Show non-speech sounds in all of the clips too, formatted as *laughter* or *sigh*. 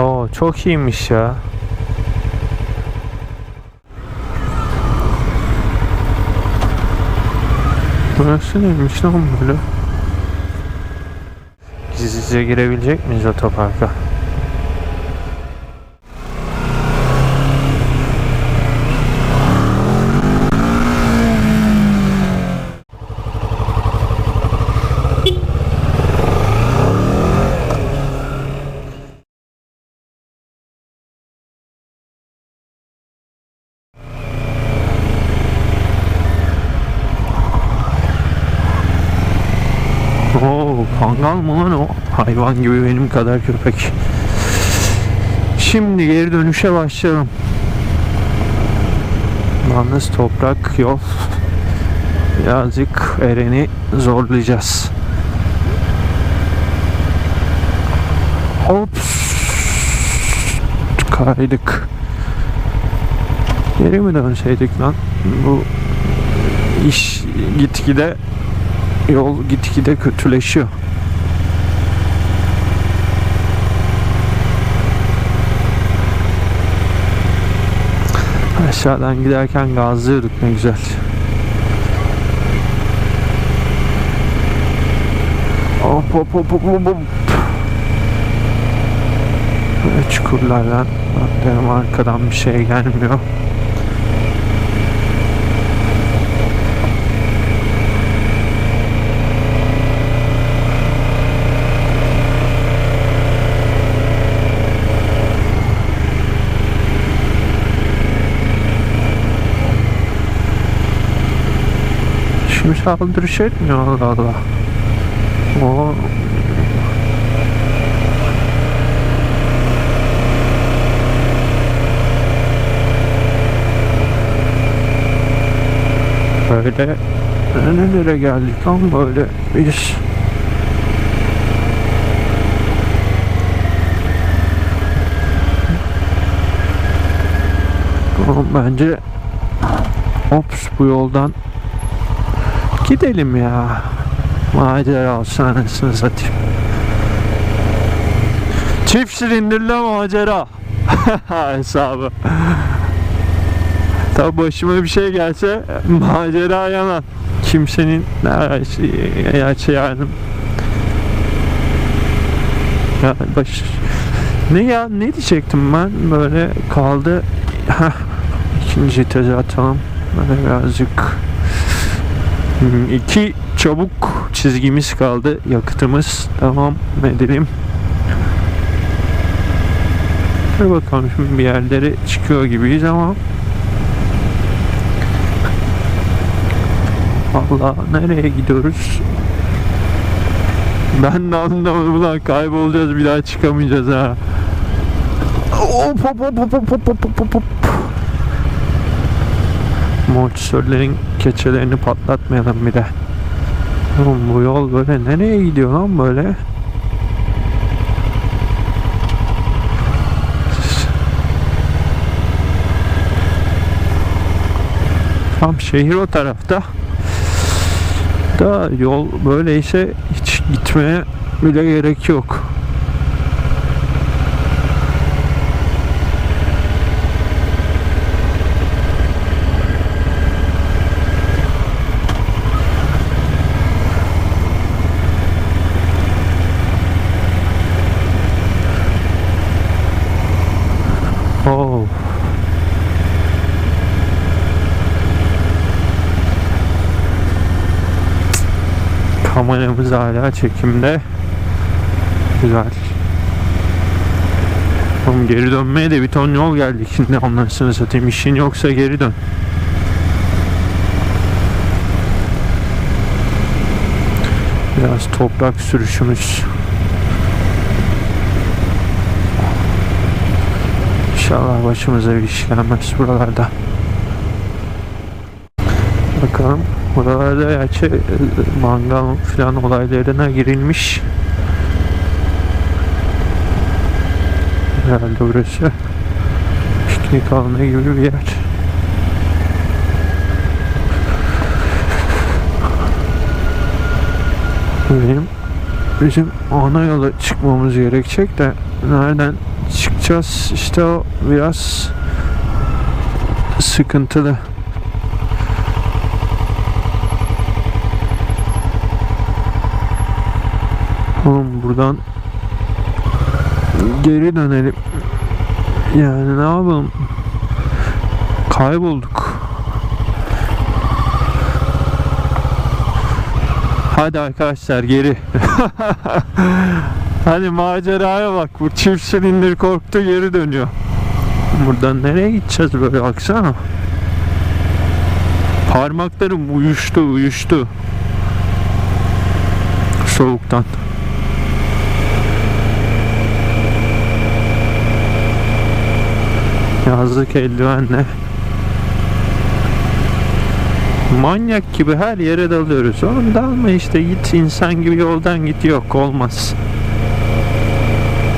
Oo çok iyiymiş ya. Burası neymiş lan böyle? Gizlice girebilecek miyiz otoparka? Oo, kangal mı lan o? Hayvan gibi benim kadar köpek. Şimdi geri dönüşe başlayalım. Yalnız toprak yol. Birazcık Eren'i zorlayacağız. Hops. Kaydık. Geri mi dönseydik lan? Bu iş gitgide yol gitgide kötüleşiyor. Aşağıdan giderken gazlıyorduk ne güzel. Hop hop hop hop hop hop. Çukurlardan arkadan bir şey gelmiyor. Şimdi saldırış etmiyor Allah Allah. O Böyle nerelere geldik lan böyle biz bence Ops bu yoldan Gidelim ya. Macera olsun anasını satayım. Çift silindirli macera. *laughs* Hesabı. Tabi başıma bir şey gelse macera yanan. Kimsenin gerçi yani ya baş ne ya ne diyecektim ben böyle kaldı Heh, ikinci teze atalım böyle birazcık İki çabuk çizgimiz kaldı. Yakıtımız devam edelim. Dur bakalım şimdi bir yerlere çıkıyor gibiyiz ama Allah nereye gidiyoruz? Ben de anlamadım ulan kaybolacağız bir daha çıkamayacağız ha. Hop hop hop hop hop hop hop hop hop. Mortisörlerin keçelerini patlatmayalım bir de. Oğlum bu yol böyle nereye gidiyor lan böyle? Tam şehir o tarafta. Da yol böyleyse hiç gitmeye bile gerek yok. Oh. Kameramız hala çekimde. Güzel. Oğlum geri dönmeye de bir ton yol geldik şimdi anlasını satayım. İşin yoksa geri dön. Biraz toprak sürüşümüz. İnşallah başımıza bir iş gelmez buralarda. Bakalım. Buralarda gerçi e, mangal falan olaylarına girilmiş. Herhalde burası piknik alanı gibi bir yer. Benim bizim ana yola çıkmamız gerekecek de nereden çıkacağız. İşte o biraz sıkıntılı. Oğlum buradan geri dönelim. Yani ne yapalım? Kaybolduk. Hadi arkadaşlar geri. *laughs* Hadi maceraya bak. Bu çift silindir korktu geri dönüyor. Buradan nereye gideceğiz böyle baksana. Parmaklarım uyuştu uyuştu. Soğuktan. Yazlık eldivenle. Manyak gibi her yere dalıyoruz. Oğlum dalma işte git insan gibi yoldan git yok olmaz.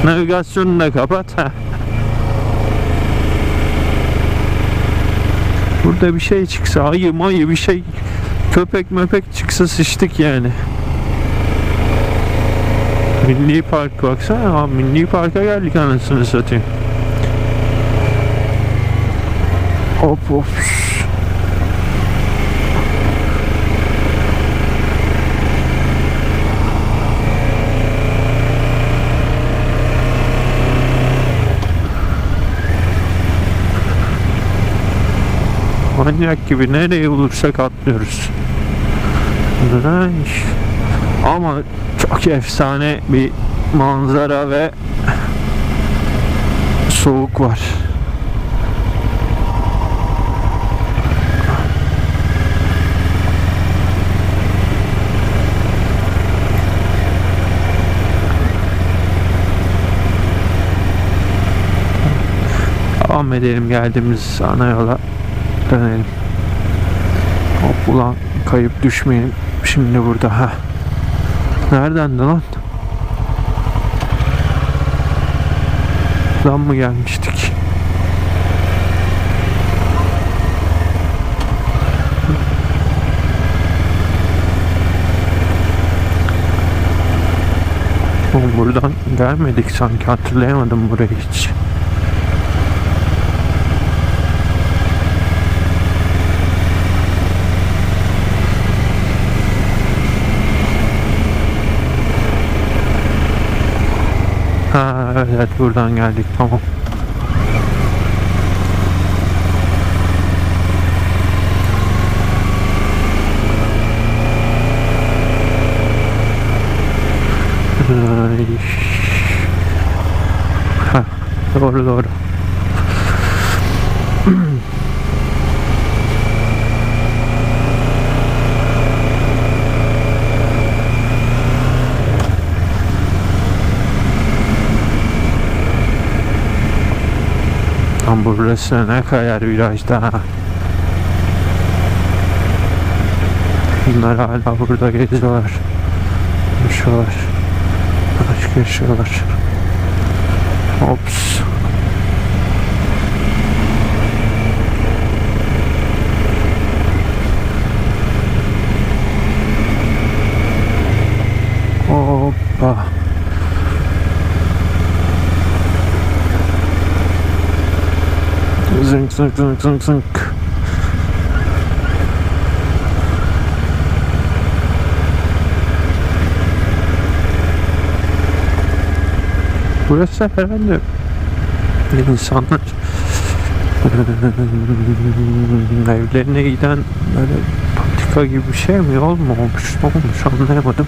Navigasyonunu da kapat. ha. Burada bir şey çıksa ayı mayı bir şey köpek möpek çıksa sıçtık yani. Milli Park baksana ha, Milli Park'a geldik anasını satayım. Hop hop. Manyak gibi nereye bulursak atlıyoruz. Ama çok efsane bir manzara ve soğuk var. Devam edelim geldiğimiz ana yola dönelim. Hop ulan kayıp düşmeyelim şimdi burada ha. Nereden de lan? Lan mı gelmiştik? Oğlum buradan gelmedik sanki hatırlayamadım burayı hiç. Ha evet buradan geldik tamam. Ay. Ha, burası ne kadar virajda. Bunlar hala burada geziyorlar. Yaşıyorlar. Aşk yaşıyorlar. Ops. Zınk zınk zınk zınk zınk. Burası herhalde insanlar *laughs* evlerine giden böyle patika gibi bir şey mi ne olmuş anlayamadım.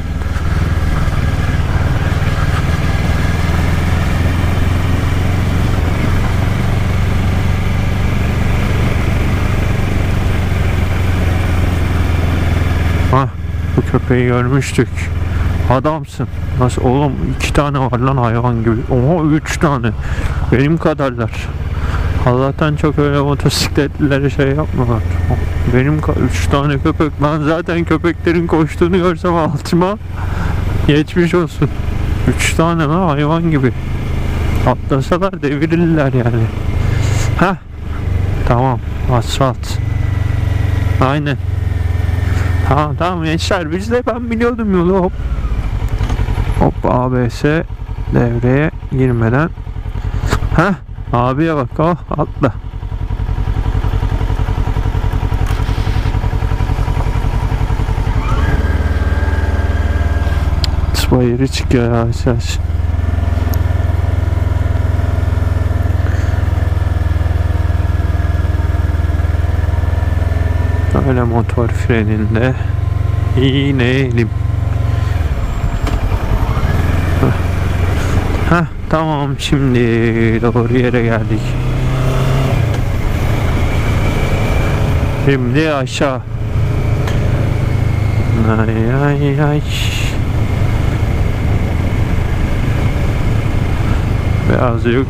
Ha bu köpeği görmüştük. Adamsın. Nasıl oğlum iki tane var lan hayvan gibi. Oha üç tane. Benim kadarlar. Allah'tan çok öyle motosikletlilere şey yapmalar. Benim üç tane köpek. Ben zaten köpeklerin koştuğunu görsem altıma geçmiş olsun. Üç tane lan hayvan gibi. Atlasalar devirirler yani. Ha Tamam. Asfalt. Aynen. Tamam tamam gençler biz de ben biliyordum yolu hop. Hop ABS devreye girmeden Ha? Abiye bak o atla. Bayırı çıkıyor yavaş yavaş. Öyle motor freninde inelim. Heh, tamam şimdi doğru yere geldik. Şimdi aşağı. Ay ay ay. Birazcık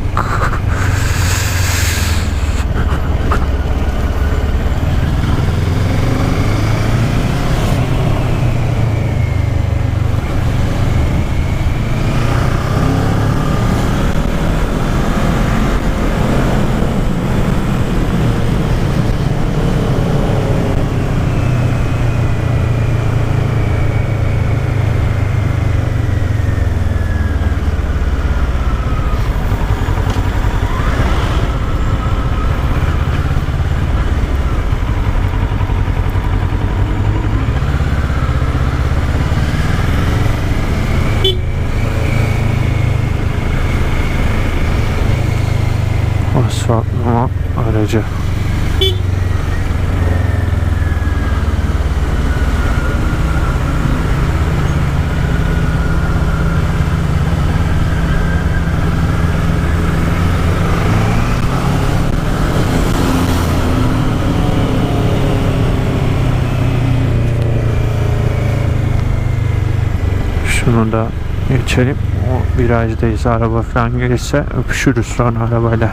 asfaltlama aracı. Şunu da geçelim. O virajdayız. Araba falan gelirse öpüşürüz sonra arabayla.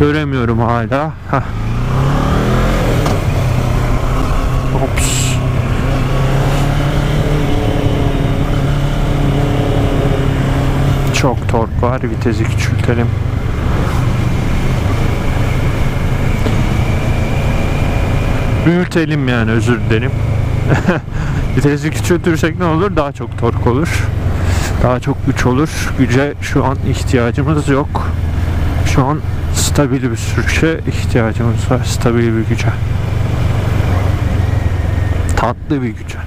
Göremiyorum hala. Heh. Ops. Çok tork var. Vitesi küçültelim. Büyütelim yani özür dilerim. *laughs* Vitesi küçültürsek ne olur? Daha çok tork olur. Daha çok güç olur. Güce şu an ihtiyacımız yok. Şu an stabil bir sürüşe ihtiyacımız var. Stabil bir güce. Tatlı bir güce.